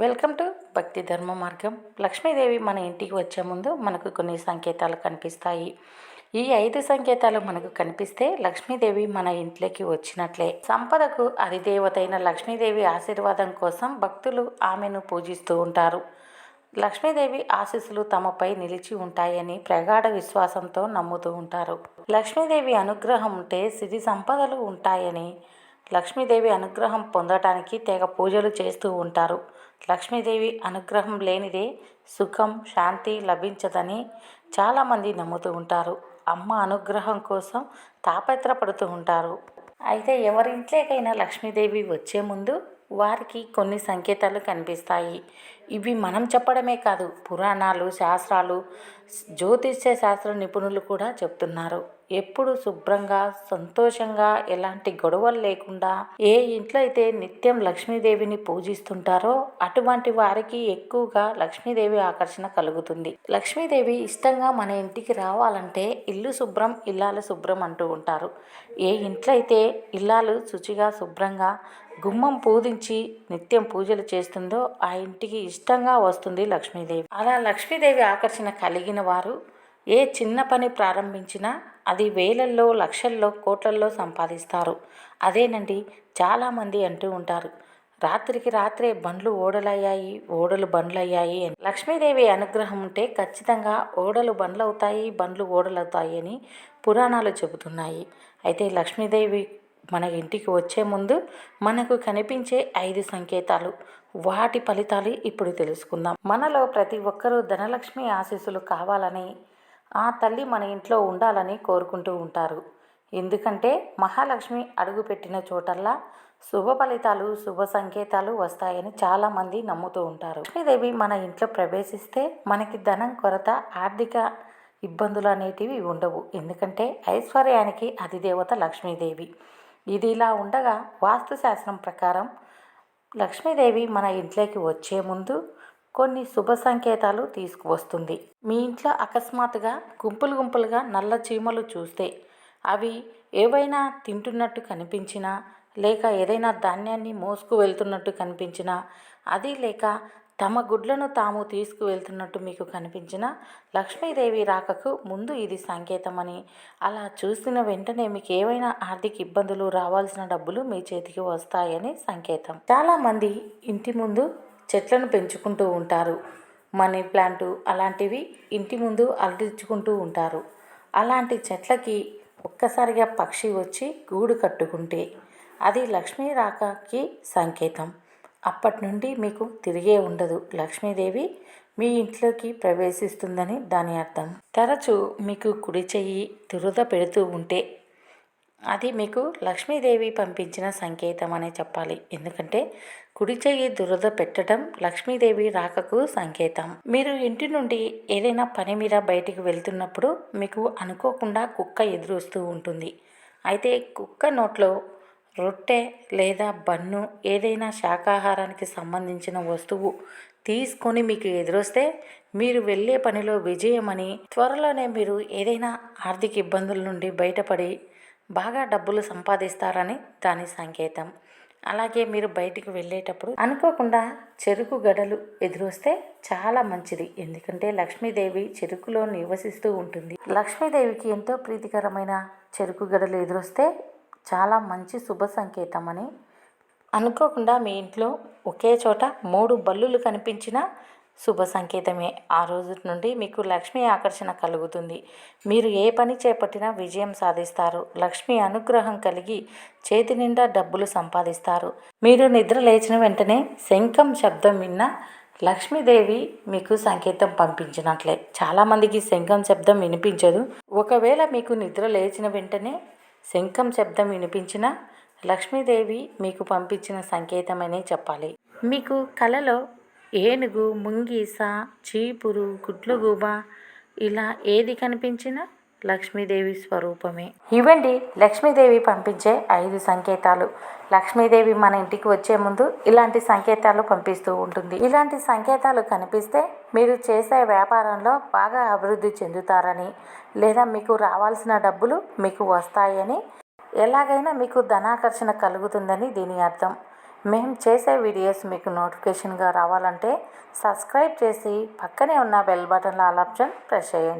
Welcome to భక్తి ధర్మ మార్గం. లక్ష్మీదేవి మన ఇంటికి వచ్చే ముందు మనకు కొన్ని సంకేతాలు కనిపిస్తాయి. ఈ ఐదు సంకేతాలు మనకు కనిపిస్తే లక్ష్మీదేవి మన ఇంట్లోకి వచ్చినట్లే. సంపదకు అధిదేవతైన లక్ష్మీదేవి ఆశీర్వాదం కోసం భక్తులు ఆమెను పూజిస్తూ ఉంటారు. లక్ష్మీదేవి ఆశీస్సులు తమపై నిలిచి ఉంటాయని ప్రగాఢ విశ్వాసంతో నమ్ముతూ ఉంటారు. లక్ష్మీదేవి అనుగ్రహం ఉంటే సిరి సంపదలు ఉంటాయని లక్ష్మీదేవి అనుగ్రహం పొందటానికి తెగ పూజలు చేస్తూ ఉంటారు. లక్ష్మీదేవి అనుగ్రహం లేనిదే సుఖం శాంతి లభించదని చాలామంది నమ్ముతూ ఉంటారు. అమ్మ అనుగ్రహం కోసం తాపత్రపడుతూ ఉంటారు. అయితే ఎవరింట్లోకైనా లక్ష్మీదేవి వచ్చే ముందు వారికి కొన్ని సంకేతాలు కనిపిస్తాయి. ఇవి మనం చెప్పడమే కాదు పురాణాలు శాస్త్రాలు జ్యోతిష్య శాస్త్ర నిపుణులు కూడా చెప్తున్నారు. ఎప్పుడు శుభ్రంగా సంతోషంగా ఎలాంటి గొడవలు లేకుండా ఏ ఇంట్లో అయితే నిత్యం లక్ష్మీదేవిని పూజిస్తుంటారో అటువంటి వారికి ఎక్కువగా లక్ష్మీదేవి ఆకర్షణ కలుగుతుంది. లక్ష్మీదేవి ఇష్టంగా మన ఇంటికి రావాలంటే ఇల్లు శుభ్రం ఇల్లాలు శుభ్రం అంటూ ఉంటారు. ఏ ఇంట్లో అయితే ఇల్లాలు శుచిగా శుభ్రంగా గుమ్మం పూజించి నిత్యం పూజలు చేస్తుందో ఆ ఇంటికి ఇష్టంగా వస్తుంది లక్ష్మీదేవి. అలా లక్ష్మీదేవి ఆకర్షణ కలిగిన వారు ఏ చిన్న పని ప్రారంభించినా అది వేలల్లో లక్షల్లో కోట్లల్లో సంపాదిస్తారు. అదేనండి చాలామంది అంటూ ఉంటారు. రాత్రికి రాత్రే బండ్లు ఓడలయ్యాయి ఓడలు బండ్లయ్యాయి అని. లక్ష్మీదేవి అనుగ్రహం ఉంటే ఖచ్చితంగా ఓడలు బండ్లు అవుతాయి బండ్లు ఓడలవుతాయి అని పురాణాలు చెబుతున్నాయి. అయితే లక్ష్మీదేవి మన ఇంటికి వచ్చే ముందు మనకు కనిపించే ఐదు సంకేతాలు. వాటి ఫలితాలు ఇప్పుడు తెలుసుకుందాం. మనలో ప్రతి ఒక్కరూ ధనలక్ష్మి ఆశీస్సులు కావాలని ఆ తల్లి మన ఇంట్లో ఉండాలని కోరుకుంటూ ఉంటారు. ఎందుకంటే మహాలక్ష్మి అడుగుపెట్టిన చోటల్లా శుభ ఫలితాలు శుభ సంకేతాలు వస్తాయని చాలామంది నమ్ముతూ ఉంటారు. లక్ష్మీదేవి మన ఇంట్లో ప్రవేశిస్తే మనకి ధనం కొరత ఆర్థిక ఇబ్బందులు అనేటివి ఉండవు. ఎందుకంటే ఐశ్వర్యానికి అధిదేవత లక్ష్మీదేవి. ఇది ఇలా ఉండగా వాస్తుశాస్త్రం ప్రకారం లక్ష్మీదేవి మన ఇంట్లోకి వచ్చే ముందు కొన్ని శుభ సంకేతాలు తీసుకువస్తుంది. మీ ఇంట్లో అకస్మాత్తుగా గుంపులు గుంపులుగా నల్ల చీమలు చూస్తే అవి ఏవైనా తింటున్నట్టు కనిపించినా లేక ఏదైనా ధాన్యాన్ని మోసుకు వెళ్తున్నట్టు కనిపించినా అది లేక తమ గుడ్లను తాము తీసుకువెళ్తున్నట్టు మీకు కనిపించిన లక్ష్మీదేవి రాకకు ముందు ఇది సంకేతమని అలా చూసిన వెంటనే మీకు ఏవైనా ఆర్థిక ఇబ్బందులు రావాల్సిన డబ్బులు మీ చేతికి వస్తాయని సంకేతం. చాలామంది ఇంటి ముందు చెట్లను పెంచుకుంటూ ఉంటారు. మనీ ప్లాంటు అలాంటివి ఇంటి ముందు అలరించుకుంటూ ఉంటారు. అలాంటి చెట్లకి ఒక్కసారిగా పక్షి వచ్చి గూడు కట్టుకుంటే అది లక్ష్మీ రాకకి సంకేతం. అప్పటి నుండి మీకు తిరిగే ఉండదు. లక్ష్మీదేవి మీ ఇంట్లోకి ప్రవేశిస్తుందని దాని అర్థం. తరచూ మీకు కుడి చెయ్యి దురద పెడుతూ ఉంటే అది మీకు లక్ష్మీదేవి పంపించిన సంకేతం అనే చెప్పాలి. ఎందుకంటే కుడి చెయ్యి దురద పెట్టడం లక్ష్మీదేవి రాకకు సంకేతం. మీరు ఇంటి నుండి ఏదైనా పని మీద బయటికి వెళ్తున్నప్పుడు మీకు అనుకోకుండా కుక్క ఎదురొస్తూ ఉంటుంది. అయితే కుక్క నోట్లో రొట్టె లేదా బన్ను ఏదైనా శాకాహారానికి సంబంధించిన వస్తువు తీసుకొని మీకు ఎదురొస్తే మీరు వెళ్ళే పనిలో విజయమని త్వరలోనే మీరు ఏదైనా ఆర్థిక ఇబ్బందుల నుండి బయటపడి బాగా డబ్బులు సంపాదిస్తారని దాని సంకేతం. అలాగే మీరు బయటికి వెళ్ళేటప్పుడు అనుకోకుండా చెరుకు గడలు ఎదురొస్తే చాలా మంచిది. ఎందుకంటే లక్ష్మీదేవి చెరుకులో నివసిస్తూ ఉంటుంది. లక్ష్మీదేవికి ఎంతో ప్రీతికరమైన చెరుకు గడలు ఎదురొస్తే చాలా మంచి శుభ సంకేతం అని అనుకోకుండా మీ ఇంట్లో ఒకే చోట మూడు బల్లులు కనిపించిన శుభ సంకేతమే. ఆ రోజు నుండి మీకు లక్ష్మీ ఆకర్షణ కలుగుతుంది. మీరు ఏ పని చేపట్టినా విజయం సాధిస్తారు. లక్ష్మీ అనుగ్రహం కలిగి చేతి నిండా డబ్బులు సంపాదిస్తారు. మీరు నిద్ర లేచిన వెంటనే శంఖం శబ్దం విన్న లక్ష్మీదేవి మీకు సంకేతం పంపించినట్లే. చాలామందికి శంఖం శబ్దం వినిపించదు. ఒకవేళ మీకు నిద్ర లేచిన వెంటనే శంఖం శబ్దం వినిపించిన లక్ష్మీదేవి మీకు పంపించిన సంకేతమనే చెప్పాలి. మీకు కలలో ఏనుగు ముంగీస చీపురు గుడ్లగూబ ఇలా ఏది కనిపించినా లక్ష్మీదేవి స్వరూపమే. ఇవండి లక్ష్మీదేవి పంపించే ఐదు సంకేతాలు. లక్ష్మీదేవి మన ఇంటికి వచ్చే ముందు ఇలాంటి సంకేతాలు పంపిస్తూ ఉంటుంది. ఇలాంటి సంకేతాలు కనిపిస్తే మీరు చేసే వ్యాపారంలో బాగా అభివృద్ధి చెందుతారని లేదా మీకు రావాల్సిన డబ్బులు మీకు వస్తాయని ఎలాగైనా మీకు ధనాకర్షణ కలుగుతుందని దీని అర్థం. మేము చేసే వీడియోస్ మీకు నోటిఫికేషన్గా రావాలంటే సబ్స్క్రైబ్ చేసి పక్కనే ఉన్న బెల్ బటన్లో ఆల్ ఆప్షన్ ప్రెస్ చేయండి.